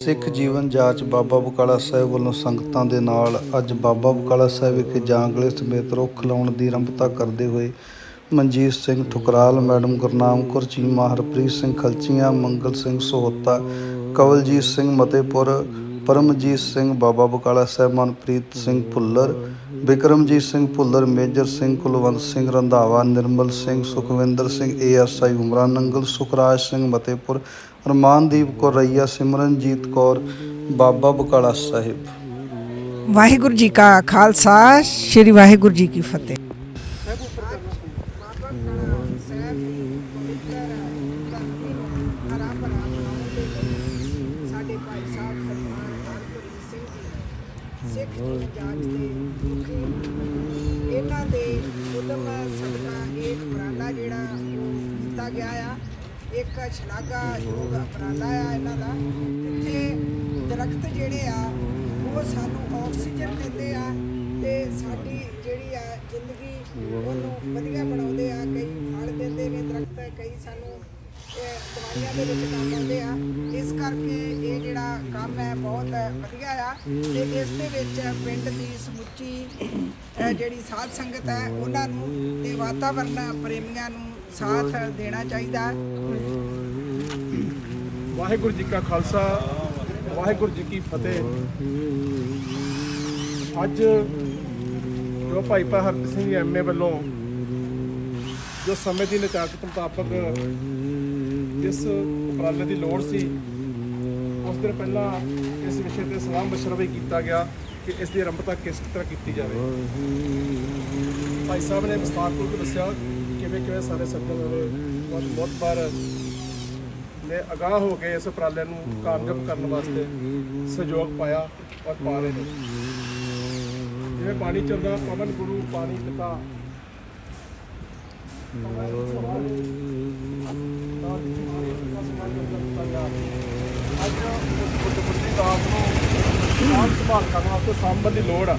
ਸਿੱਖ ਜੀਵਨ ਜਾਂਚ ਬਾਬਾ ਬਕਾਲਾ ਸਾਹਿਬ ਵੱਲੋਂ ਸੰਗਤਾਂ ਦੇ ਨਾਲ ਅੱਜ ਬਾਬਾ ਬਕਾਲਾ ਸਾਹਿਬ ਵਿਖੇ ਜਾਂਗਲੇ ਸਮੇਤ ਰੁੱਖ ਲਾਉਣ ਦੀ ਆਰੰਭਤਾ ਕਰਦੇ ਹੋਏ Manjit Singh Thukral, madam Gurnam Kaur, Cheema Harpreet Singh Khalchian, Mangal Singh Sohta, Kawaljit Singh Matepur Paramjit Singh Baba Bakala Sahib, Manpreet Singh Bhullar Vikramjit Singh Bhullar, Major Singh Kulwant Singh Randhawa, Nirmal Singh Sukhwinder Singh ASI Umra, Nangal Sukhraj Singh Matepur Armandeep Kaur Raiya, Simranjit Kaur, Baba Bakala Sahib. Waheguru ji ਕਾ ਖਾਲਸਾ, ਸ੍ਰੀ ਵਾਹਿਗੁਰੂ ਜੀ ਕੀ ਫਤਿਹ ਸਾਡੇ ਭਾਈ ਸਾਹਿਬ ਸਰਦਾਰ ਹਰਪ੍ਰੀਤ ਸਿੰਘ ਜੀ ਸਿੱਖ ਦੀ ਜਾਂਚ ਦੇ ਮੁਖੀ ਇਹਨਾਂ ਦੇ ਉਦਮ ਸਦਕਾ ਇਹ ਉਪਰਾਲਾ ਜਿਹੜਾ ਉਹ ਕੀਤਾ ਗਿਆ ਆ, ਇੱਕ ਸ਼ਲਾਘਾ ਯੋਗ ਉਪਰਾਲਾ ਆ ਇਹਨਾਂ ਦਾ। ਜਿੱਥੇ ਦਰਖਤ ਜਿਹੜੇ ਆ, ਉਹ ਸਾਨੂੰ ਆਕਸੀਜਨ ਦਿੰਦੇ ਆ ਤੇ ਸਾਡੀ ਜਿਹੜੀ ਆ ਜ਼ਿੰਦਗੀ, ਉਹਨੂੰ ਵਧੀਆ ਬਣਾਉਂਦੇ ਆ, ਕਈ ਫਲ ਦਿੰਦੇ ਨੇ ਦਰਖਤ, ਕਈ ਸਾਨੂੰ ਦਵਾਈਆਂ ਦੇ ਵਿੱਚ ਕੰਮ ਆਉਂਦੇ ਆ। ਇਸ ਕਰਕੇ ਕੰਮ ਹੈ ਬਹੁਤ ਵਧੀਆ ਆ। ਤੇ ਇਸ ਦੇ ਵਿੱਚ ਪਿੰਡ ਦੀ ਸਮੁੱਚੀ ਜਿਹੜੀ ਸਾਧ ਸੰਗਤ ਹੈ ਉਹਨਾਂ ਨੂੰ ਤੇ ਵਾਤਾਵਰਣ ਪ੍ਰੇਮੀਆਂ ਨੂੰ ਸਾਥ ਦੇਣਾ ਚਾਹੀਦਾ ਵਾਹਿਗੁਰੂ ਜੀ ਕਾ ਖਾਲਸਾ ਵਾਹਿਗੁਰੂ ਜੀ ਕੀ ਫਤਿਹ। ਅੱਜ ਜੋ ਭਾਈ ਪਾ ਹਰਪ੍ਰੀਤ ਸਿੰਘ ਐਮਏ ਵੱਲੋਂ ਜੋ ਸਮੇਂ ਦੀ ਨਚਾਕਤ ਮੁਤਾਬਕ ਇਸ ਉਪਰਾਲੇ ਦੀ ਲੋੜ ਸੀ ਉਸ ਦਿਨ ਪਹਿਲਾਂ ਇਸ ਵਿਸ਼ੇ ਤੇ ਸਲਾਹ ਮਸ਼ਵਰਾ ਵੀ ਕੀਤਾ ਗਿਆ ਕਿ ਇਸ ਦੀ ਆਰੰਭਤਾ ਕਿਸ ਤਰ੍ਹਾਂ ਕੀਤੀ ਜਾਵੇ। ਭਾਈ ਸਾਹਿਬ ਨੇ ਵਿਸਥਾਰ ਵਿਸਥਾਰਪੂਰਵਕ ਦੱਸਿਆ ਕਿਵੇਂ ਕਿਵੇਂ ਸਾਰੇ ਸੱਜਣ ਬਹੁਤ ਬਹੁਤ ਵਾਰ ਨੇ ਅਗਾਹ ਹੋ ਕੇ ਇਸ ਉਪਰਾਲੇ ਨੂੰ ਕਾਮਯਾਬ ਕਰਨ ਵਾਸਤੇ ਸਹਿਯੋਗ ਪਾਇਆ ਔਰ ਪਾ ਰਹੇ ਨੇ। ਜਿਵੇਂ ਪਾਣੀ ਚੱਲਦਾ ਪਵਨ ਗੁਰੂ, ਪਾਣੀ ਪਿਤਾ। ਅੱਜ ਉਸ ਦਾਸ ਨੂੰ ਸਾਂਭ ਸੰਭਾਲ ਕਰਨ ਵਾਸਤੇ ਸਾਂਭਣ ਦੀ ਲੋੜ ਆ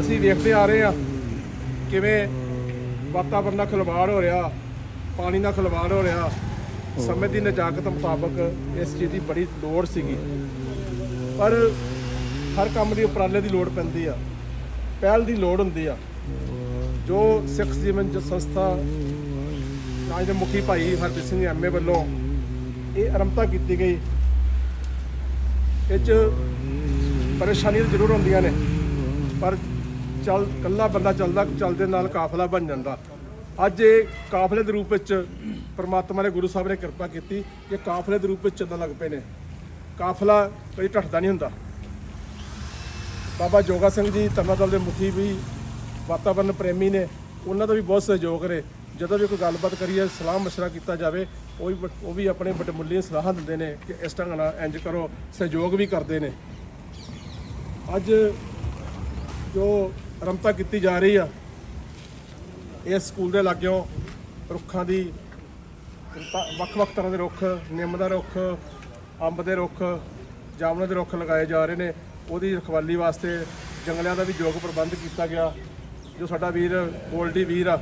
ਅਸੀਂ ਵੇਖਦੇ ਆ ਰਹੇ ਆ ਕਿਵੇਂ ਵਾਤਾਵਰਨ ਦਾ ਖਿਲਵਾੜ ਹੋ ਰਿਹਾ, ਪਾਣੀ ਨਾਲ ਖਿਲਵਾੜ ਹੋ ਰਿਹਾ। ਸਮੇਂ ਦੀ ਨਜਾਕਤ ਮੁਤਾਬਕ ਇਸ ਚੀਜ਼ ਦੀ ਬੜੀ ਲੋੜ ਸੀਗੀ। ਪਰ ਹਰ ਕੰਮ ਦੀ ਉਪਰਾਲੇ ਦੀ ਲੋੜ ਪੈਂਦੀ ਆ। ਪਹਿਲ ਦੀ ਲੋੜ ਹੁੰਦੀ ਆ। ਜੋ ਸਿੱਖ ਜੀਵਨ ਜੋ ਸੰਸਥਾ ਰਾਜ ਦੇ ਮੁਖੀ ਭਾਈ ਹਰਪ੍ਰੀਤ ਸਿੰਘ ਐਮਏ ਵੱਲੋਂ ਇਹ ਆਰੰਭਤਾ ਕੀਤੀ ਗਈ। ਇਹ 'ਚ ਪਰੇਸ਼ਾਨੀਆਂ ਜ਼ਰੂਰ ਹੁੰਦੀਆਂ ਨੇ, ਪਰ ਚੱਲ ਕੱਲਾ ਬੰਦਾ ਚੱਲਦਾ, ਚੱਲਦੇ ਨਾਲ ਕਾਫਲਾ ਬਣ ਜਾਂਦਾ। ਅੱਜ ਇਹ ਕਾਫਲੇ ਦੇ ਰੂਪ ਵਿੱਚ ਪਰਮਾਤਮਾ ਨੇ ਗੁਰੂ ਸਾਹਿਬ ਨੇ ਕਿਰਪਾ ਕੀਤੀ ਕਿ ਕਾਫਲੇ ਦੇ ਰੂਪ ਵਿੱਚ ਚੱਲਣ ਲੱਗ ਪਏ ਨੇ। ਕਾਫਲਾ ਕਦੀ ਢੱਠਦਾ ਨਹੀਂ ਹੁੰਦਾ। ਬਾਬਾ ਜੋਗਾ ਸਿੰਘ ਜੀ ਤਰਨਾਦਲ ਦੇ ਮੁਖੀ ਵੀ, ਵਾਤਾਵਰਨ ਪ੍ਰੇਮੀ ਨੇ, ਉਹਨਾਂ ਦਾ ਵੀ ਬਹੁਤ ਸਹਿਯੋਗ ਰਹੇ। ਜਦੋਂ ਵੀ ਕੋਈ ਗੱਲਬਾਤ ਕਰੀਏ, ਸਲਾਹ ਮਸ਼ਵਰਾ ਕੀਤਾ ਜਾਵੇ, ਉਹ ਵੀ ਉਹ ਵੀ ਆਪਣੇ ਬਟਮੁੱਲੀ ਸਲਾਹਾਂ ਦਿੰਦੇ ਨੇ ਕਿ ਇਸ ਢੰਗ ਨਾਲ ਇੰਜ ਕਰੋ, ਸਹਿਯੋਗ ਵੀ ਕਰਦੇ ਨੇ। ਅੱਜ ਜੋ ਆਰੰਭਤਾ ਕੀਤੀ ਜਾ ਰਹੀ ਆ, ਇਸ ਸਕੂਲ ਦੇ ਲਾਗਿਓਂ ਰੁੱਖਾਂ ਦੀ ਵੱਖ-ਵੱਖ ਤਰ੍ਹਾਂ ਦੇ ਰੁੱਖ, ਨਿੰਮ ਦਾ ਰੁੱਖ, ਅੰਬ ਦੇ ਰੁੱਖ ਜਾਮਨਾਂ ਦੇ ਰੁੱਖ ਲਗਾਏ ਜਾ ਰਹੇ ਨੇ। ਉਹਦੀ ਰਖਵਾਲੀ ਵਾਸਤੇ ਜੰਗਲਿਆਂ ਦਾ ਵੀ ਯੋਗ ਪ੍ਰਬੰਧ ਕੀਤਾ ਗਿਆ, ਜੋ ਸਾਡਾ ਵੀਰ, ਗੋਲਡੀ ਵੀਰ ਆ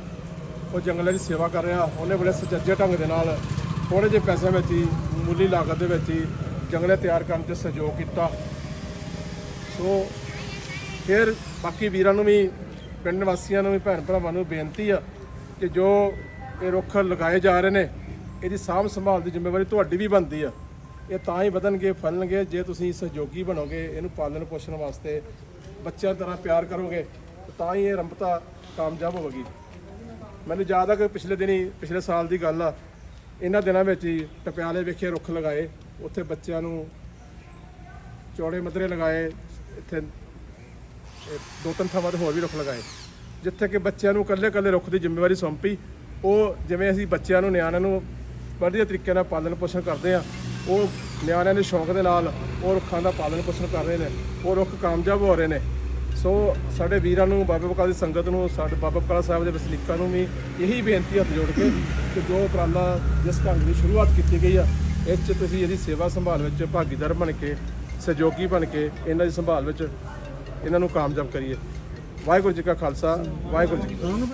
ਉਹ ਜੰਗਲਾਂ ਦੀ ਸੇਵਾ ਕਰ ਰਿਹਾ, ਉਹਨੇ ਬੜੇ ਸੁਚੱਜੇ ਢੰਗ ਦੇ ਨਾਲ ਥੋੜੇ ਜਿਹੇ ਪੈਸਿਆਂ ਵਿੱਚ ਹੀ ਮੂਲੀ ਲਾਗਤ ਦੇ ਵਿੱਚ ਹੀ ਜੰਗਲੇ ਤਿਆਰ ਕਰਨ 'ਚ ਸਹਿਯੋਗ ਕੀਤਾ। ਸੋ ਫਿਰ ਬਾਕੀ ਵੀਰਾਂ ਨੂੰ ਵੀ, ਪਿੰਡ ਵਾਸੀਆਂ ਨੂੰ ਵੀ ਭੈਣ ਭਰਾਵਾਂ ਨੂੰ ਬੇਨਤੀ ਆ ਕਿ ਜੋ ਇਹ ਰੁੱਖ ਲਗਾਏ ਜਾ ਰਹੇ ਨੇ, ਇਹਦੀ ਸਾਂਭ ਸੰਭਾਲ ਦੀ ਜ਼ਿੰਮੇਵਾਰੀ ਤੁਹਾਡੀ ਵੀ ਬਣਦੀ ਆ। ਇਹ ਤਾਂ ਹੀ ਵਧਣਗੇ, ਫਲਣਗੇ, ਜੇ ਤੁਸੀਂ ਸਹਿਯੋਗੀ ਬਣੋਗੇ, ਇਹਨੂੰ ਪਾਲਣ ਪੋਸ਼ਣ ਵਾਸਤੇ ਬੱਚਿਆਂ ਤਰ੍ਹਾਂ ਪਿਆਰ ਕਰੋਗੇ, ਤਾਂ ਹੀ ਇਹ ਰੰਭਤਾ ਕਾਮਯਾਬ ਹੋਵੇਗੀ। ਮੈਨੂੰ ਯਾਦ ਆ ਕਿ ਪਿਛਲੇ ਦਿਨੀ, ਪਿਛਲੇ ਸਾਲ ਦੀ ਗੱਲ ਆ, ਇਹਨਾਂ ਦਿਨਾਂ ਵਿੱਚ ਹੀ ਟਪਿਆਲੇ ਵਿਖੇ ਰੁੱਖ ਲਗਾਏ, ਉੱਥੇ ਬੱਚਿਆਂ ਨੂੰ ਚੌੜੇ ਮਦਰੇ ਲਗਾਏ, ਇੱਥੇ ਦੋ ਤਿੰਨ ਥਾਵਾਂ ਤੇ ਹੋਰ ਵੀ ਰੁੱਖ ਲਗਾਏ, ਜਿੱਥੇ ਕਿ ਬੱਚਿਆਂ ਨੂੰ ਇਕੱਲੇ ਇਕੱਲੇ ਰੁੱਖ ਦੀ ਜ਼ਿੰਮੇਵਾਰੀ ਸੌਂਪੀ। ਉਹ ਜਿਵੇਂ ਅਸੀਂ ਬੱਚਿਆਂ ਨੂੰ, ਨਿਆਣਿਆਂ ਨੂੰ ਵਧੀਆ ਤਰੀਕੇ ਨਾਲ ਪਾਲਣ ਪੋਸ਼ਣ ਕਰਦੇ ਆ ਉਹ ਨਿਆਣਿਆਂ ਦੇ ਸ਼ੌਂਕ ਦੇ ਨਾਲ ਉਹ ਰੁੱਖਾਂ ਦਾ ਪਾਲਣ ਪੋਸ਼ਣ ਕਰ ਰਹੇ ਨੇ, ਉਹ ਰੁੱਖ ਕਾਮਯਾਬ ਹੋ ਰਹੇ ਨੇ। ਸੋ ਸਾਡੇ ਵੀਰਾਂ ਨੂੰ, ਬਾਬਾ ਬਕਾਲਾ ਦੀ ਸੰਗਤ ਨੂੰ, ਸਾਡੇ ਬਾਬਾ ਬਕਾਲਾ ਸਾਹਿਬ ਦੇ ਵਸਨੀਕਾਂ ਨੂੰ ਵੀ ਇਹੀ ਬੇਨਤੀ ਹੱਥ ਜੋੜ ਕੇ ਕਿ ਜੋ ਉਪਰਾਲਾ ਜਿਸ ਢੰਗ ਦੀ ਸ਼ੁਰੂਆਤ ਕੀਤੀ ਗਈ ਆ, ਇਹ 'ਚ ਤੁਸੀਂ ਇਹਦੀ ਸੇਵਾ ਸੰਭਾਲ ਵਿੱਚ ਭਾਗੀਦਾਰ ਬਣ ਕੇ, ਸਹਿਯੋਗੀ ਬਣ ਕੇ ਇਹਨਾਂ ਦੀ ਸੰਭਾਲ ਵਿੱਚ ਇਹਨਾਂ ਨੂੰ ਕਾਮਯਾਬ ਕਰੀਏ। ਵਾਹਿਗੁਰੂ ਜੀ ਕਾ ਖਾਲਸਾ, ਵਾਹਿਗੁਰੂ ਜੀ ਕੀ ਫਤਿਹ।